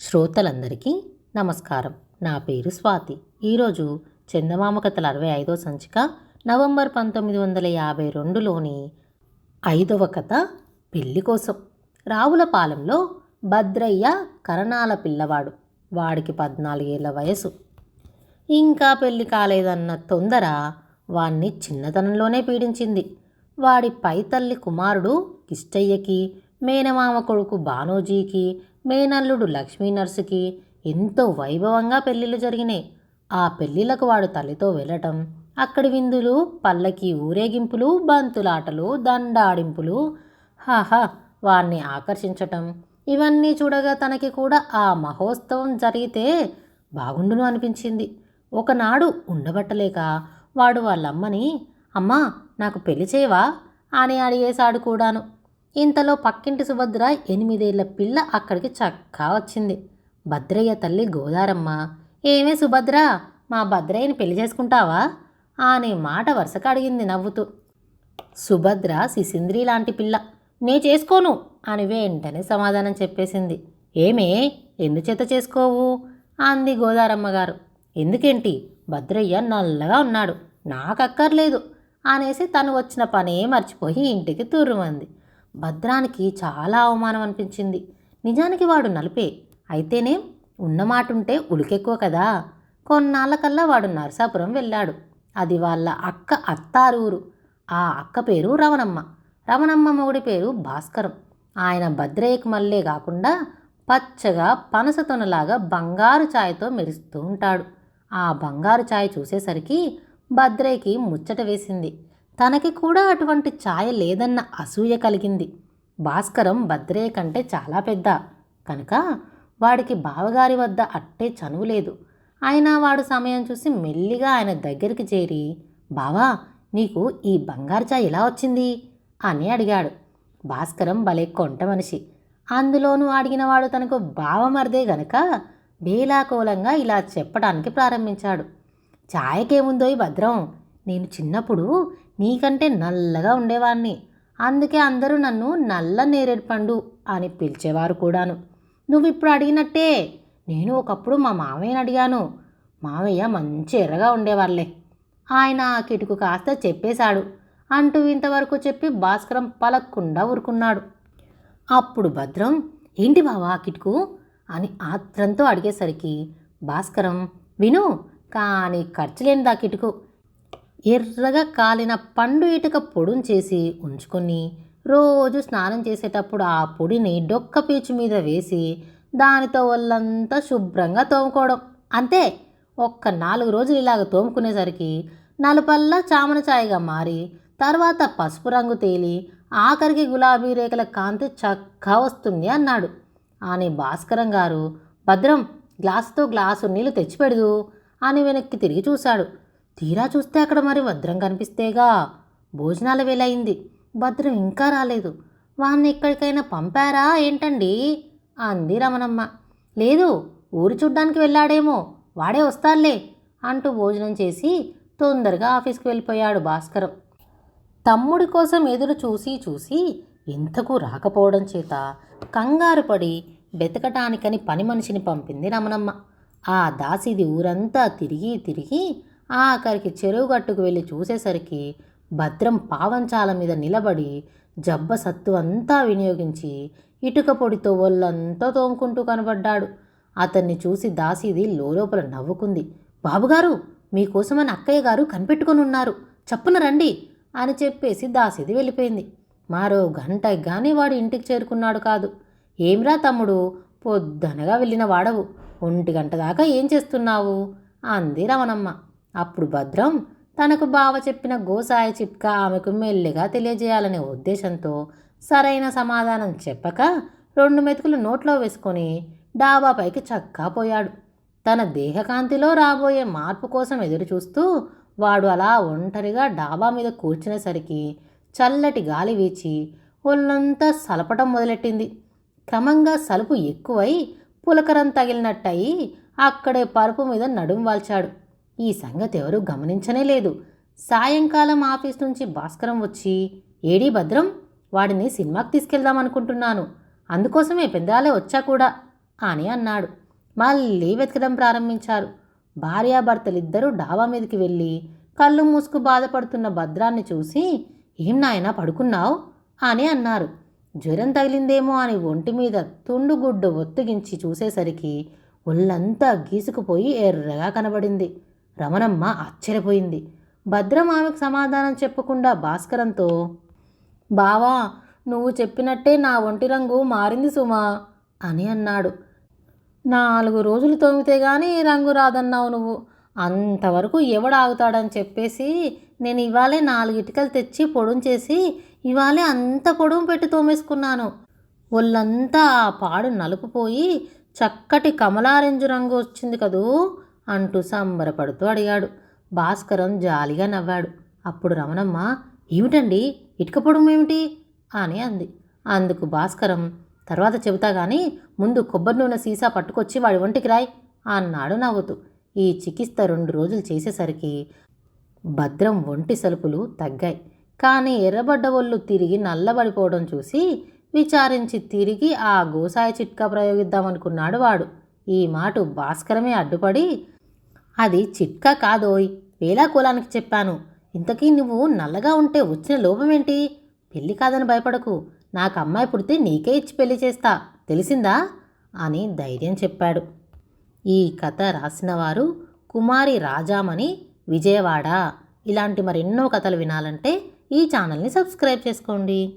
శ్రోతలందరికీ నమస్కారం. నా పేరు స్వాతి. ఈరోజు చందమామ కథల అరవై ఐదో సంచిక నవంబర్ పంతొమ్మిది వందల యాభై రెండులోని ఐదవ కథ పెళ్ళి కోసం. రావులపాలెంలో భద్రయ్య కరణాల పిల్లవాడు. వాడికి పద్నాలుగేళ్ళ వయసు. ఇంకా పెళ్ళి కాలేదన్న తొందర వాణ్ణి చిన్నతనంలోనే పీడించింది. వాడి పైతల్లి కుమారుడు కిష్టయ్యకి మేనమామ కొడుకు బానోజీకి మేనల్లుడు లక్ష్మీ నర్సుకి ఎంతో వైభవంగా పెళ్ళిళ్ళు జరిగినాయి. ఆ పెళ్ళిళ్ళకు వాడు తల్లితో వెళ్ళటం అక్కడి విందులు పల్లకి ఊరేగింపులు బంతులాటలు దండాడింపులు హాహా వారిని ఆకర్షించటం ఇవన్నీ చూడగా తనకి కూడా ఆ మహోత్సవం జరిగితే బాగుండును అనిపించింది. ఒకనాడు ఉండబట్టలేక వాడు వాళ్ళమ్మని అమ్మా నాకు పెళ్ళి చేయవా? అని అడిగేశాడు కూడాను. ఇంతలో పక్కింటి సుభద్ర ఎనిమిదేళ్ళ పిల్ల అక్కడికి చక్కా వచ్చింది. భద్రయ్య తల్లి గోదారమ్మ ఏమే సుభద్ర మా భద్రయ్యని పెళ్ళి చేసుకుంటావా? అనే మాట వరుసగా అడిగింది నవ్వుతూ. సుభద్ర సిసింద్రి లాంటి పిల్ల నే చేసుకోను అని వెంటనే సమాధానం చెప్పేసింది. ఏమే ఎందుచేత చేసుకోవు? అంది గోదారమ్మ గారు. ఎందుకేంటి భద్రయ్య నల్లగా ఉన్నాడు నాకక్కర్లేదు అనేసి తను వచ్చిన పనే మర్చిపోయి ఇంటికి తూరుమంది భద్రానికి చాలా అవమానం అనిపించింది. నిజానికి వాడు నలిపే. అయితేనే ఉన్నమాటుంటే ఉలికెక్కువ కదా. కొన్నాళ్ళకల్లా వాడు నరసాపురం వెళ్ళాడు. అది వాళ్ళ అక్క అత్తారూరు. ఆ అక్క పేరు రవణమ్మ. రమణమ్మ మొగుడి పేరు భాస్కరం. ఆయన భద్రయ్యకు మల్లే కాకుండా పచ్చగా పనసతొనలాగా బంగారు ఛాయతో మెరుస్తూ ఉంటాడు. ఆ బంగారు ఛాయ్ చూసేసరికి భద్రయ్యకి ముచ్చట వేసింది. తనకి కూడా అటువంటి ఛాయ లేదన్న అసూయ కలిగింది. భాస్కరం భద్రయ్య కంటే చాలా పెద్ద. కనుక వాడికి బావగారి వద్ద అట్టే చనువు లేదు. ఆయన వాడు సమయం చూసి మెల్లిగా ఆయన దగ్గరికి చేరి బావా నీకు ఈ బంగారు చాయ్ ఎలా వచ్చింది? అని అడిగాడు. భాస్కరం భలే కొంట మనిషి. అందులోనూ అడిగినవాడు తనకు బావమరిదే గనక బేలాకోలంగా ఇలా చెప్పడానికి ప్రారంభించాడు. ఛాయకేముందో ఈ భద్రం? నేను చిన్నప్పుడు నీకంటే నల్లగా ఉండేవాణ్ణి. అందుకే అందరూ నన్ను నల్ల నేరేడు పండు అని పిలిచేవారు కూడాను. నువ్వు ఇప్పుడు అడిగినట్టే నేను ఒకప్పుడు మా మావయ్యని అడిగాను. మావయ్య మంచి ఎర్రగా ఉండేవాళ్ళే. ఆయన ఆ కిటుకు కాస్త చెప్పేశాడు. అంటూ ఇంతవరకు చెప్పి భాస్కరం పలక్కుండా ఊరుకున్నాడు. అప్పుడు భద్రం ఏంటి బావా ఆ కిటుకు? అని ఆత్రంతో అడిగేసరికి భాస్కరం విను కానీ ఖర్చు లేనిది ఆ కిటుకు. ఎర్రగా కాలిన పండు ఇటుక పొడును చేసి ఉంచుకొని రోజు స్నానం చేసేటప్పుడు ఆ పొడిని డొక్క పీచు మీద వేసి దానితో ఒళ్ళంతా శుభ్రంగా తోముకోవడం. అంతే ఒక్క నాలుగు రోజులు ఇలాగ తోముకునేసరికి నలుపల్లా చామన ఛాయగా మారి తర్వాత పసుపు రంగు తేలి ఆఖరికి గులాబీ రేఖల కాంతి చక్కగా వస్తుంది అన్నాడు. అని భాస్కరం గారు భద్రం గ్లాసుతో గ్లాసు నీళ్ళు తెచ్చిపెడదు అని వెనక్కి తిరిగి చూశాడు. తీరా చూస్తే అక్కడ మరి భద్రం కనిపిస్తేగా. భోజనాల వేలయింది భద్రం ఇంకా రాలేదు. వాణ్ణి ఎక్కడికైనా పంపారా ఏంటండి? అంది రమణమ్మ. లేదు ఊరు చూడ్డానికి వెళ్ళాడేమో. వాడే వస్తాడులే అంటూ భోజనం చేసి తొందరగా ఆఫీస్కి వెళ్ళిపోయాడు భాస్కరం. తమ్ముడి కోసం ఎదురు చూసి చూసి ఎంతకు రాకపోవడం చేత కంగారు పడి బెతకటానికని పని మనిషిని పంపింది రమణమ్మ. ఆ దాసిది ఊరంతా తిరిగి తిరిగి ఆఖరికి చెరువు గట్టుకు వెళ్ళి చూసేసరికి భద్రం పావంచాల మీద నిలబడి జబ్బ సత్తు అంతా వినియోగించి ఇటుక పొడితో ఒళ్ళంతా తోముకుంటూ కనబడ్డాడు. అతన్ని చూసి దాసీది లోపల నవ్వుకుంది. బాబుగారు మీకోసమని అక్కయ్య గారు కనిపెట్టుకుని ఉన్నారు. చప్పున రండి అని చెప్పేసి దాసీది వెళ్ళిపోయింది. మరో గంట కానీ వాడు ఇంటికి చేరుకున్నాడు కాదు. ఏమిరా తమ్ముడు పొద్దనగా వెళ్ళిన వాడవు. ఒంటి గంట దాకా ఏం చేస్తున్నావు? అంది రమణమ్మ. అప్పుడు భద్రం తనకు బావ చెప్పిన గోసాయ చిట్కా ఆమెకు మెల్లిగా తెలియజేయాలనే ఉద్దేశంతో సరైన సమాధానం చెప్పక రెండు మెతుకులు నోట్లో వేసుకొని డాబాపైకి చక్కా పోయాడు. తన దేహకాంతిలో రాబోయే మార్పు కోసం ఎదురుచూస్తూ వాడు అలా ఒంటరిగా డాబా మీద కూర్చునేసరికి చల్లటి గాలి వీచి ఒళ్ళంతా సలపటం మొదలెట్టింది. క్రమంగా సలుపు ఎక్కువై పులకరం తగిలినట్టయి అక్కడే పరుపు మీద నడుం వాల్చాడు. ఈ సంగతి ఎవరూ గమనించనే లేదు. సాయంకాలం ఆఫీస్ నుంచి భాస్కరం వచ్చి ఏడీ భద్రం వాడిని సినిమాకి తీసుకెళ్దాం అనుకుంటున్నాను. అందుకోసమే పెద్దాలే వచ్చా కూడా అని అన్నాడు. మళ్ళీ వెతకడం ప్రారంభించారు. భార్యాభర్తలిద్దరూ డాబా మీదకి వెళ్ళి కళ్ళు మూసుకు బాధపడుతున్న భద్రాన్ని చూసి ఏం నాయనా పడుకున్నావు? అని అన్నారు. జ్వరం తగిలిందేమో అని ఒంటి మీద తుండుగుడ్డు ఒత్తిగించి చూసేసరికి ఒళ్ళంతా గీసుకుపోయి ఎర్రగా కనబడింది. రమణమ్మ ఆశ్చర్యపోయింది. భద్రం ఆమెకు సమాధానం చెప్పకుండా భాస్కరంతో బావా నువ్వు చెప్పినట్టే నా ఒంటి రంగు మారింది సుమా అని అన్నాడు. నాలుగు రోజులు తోమితే గానీ రంగు రాదన్నావు నువ్వు. అంతవరకు ఎవడు ఆగుతాడని చెప్పేసి నేను ఇవాళే నాలుగు ఇటుకలు తెచ్చి పొడుంచేసి ఇవాళే అంత పొడుము పెట్టి తోమేసుకున్నాను. ఒళ్ళంతా ఆ పాడు నలుపుపోయి చక్కటి కమలారెంజు రంగు వచ్చింది కదూ. అంటూ సంబరపడుతూ అడిగాడు. భాస్కరం జాలిగా నవ్వాడు. అప్పుడు రమణమ్మ ఏమిటండి? ఇటుక పొడుము ఏమిటి? అని అంది. అందుకు భాస్కరం తర్వాత చెబుతా కానీ ముందు కొబ్బరి నూనె సీసా పట్టుకొచ్చి వాడి ఒంటికి రాయ్ అన్నాడు నవ్వుతూ. ఈ చికిత్స రెండు రోజులు చేసేసరికి భద్రం ఒంటి సలుపులు తగ్గాయి. కానీ ఎర్రబడ్డ ఒళ్ళు తిరిగి నల్లబడిపోవడం చూసి విచారించి తిరిగి ఆ గోసాయ చిట్కా ప్రయోగిద్దామనుకున్నాడు వాడు. ఈ మాట భాస్కరమే అడ్డుపడి అది చిట్కా కాదోయ్. వేలాకోలానికి చెప్పాను. ఇంతకీ నువ్వు నల్లగా ఉంటే వచ్చిన లోపమేంటి? పెళ్ళి కాదని భయపడకు. నాకు అమ్మాయి పుడితే నీకే ఇచ్చి పెళ్ళి చేస్తా. తెలిసిందా? అని ధైర్యం చెప్పాడు. ఈ కథ రాసినవారు కుమారి రాజామణి విజయవాడ. ఇలాంటి మరెన్నో కథలు వినాలంటే ఈ ఛానల్ని సబ్స్క్రైబ్ చేసుకోండి.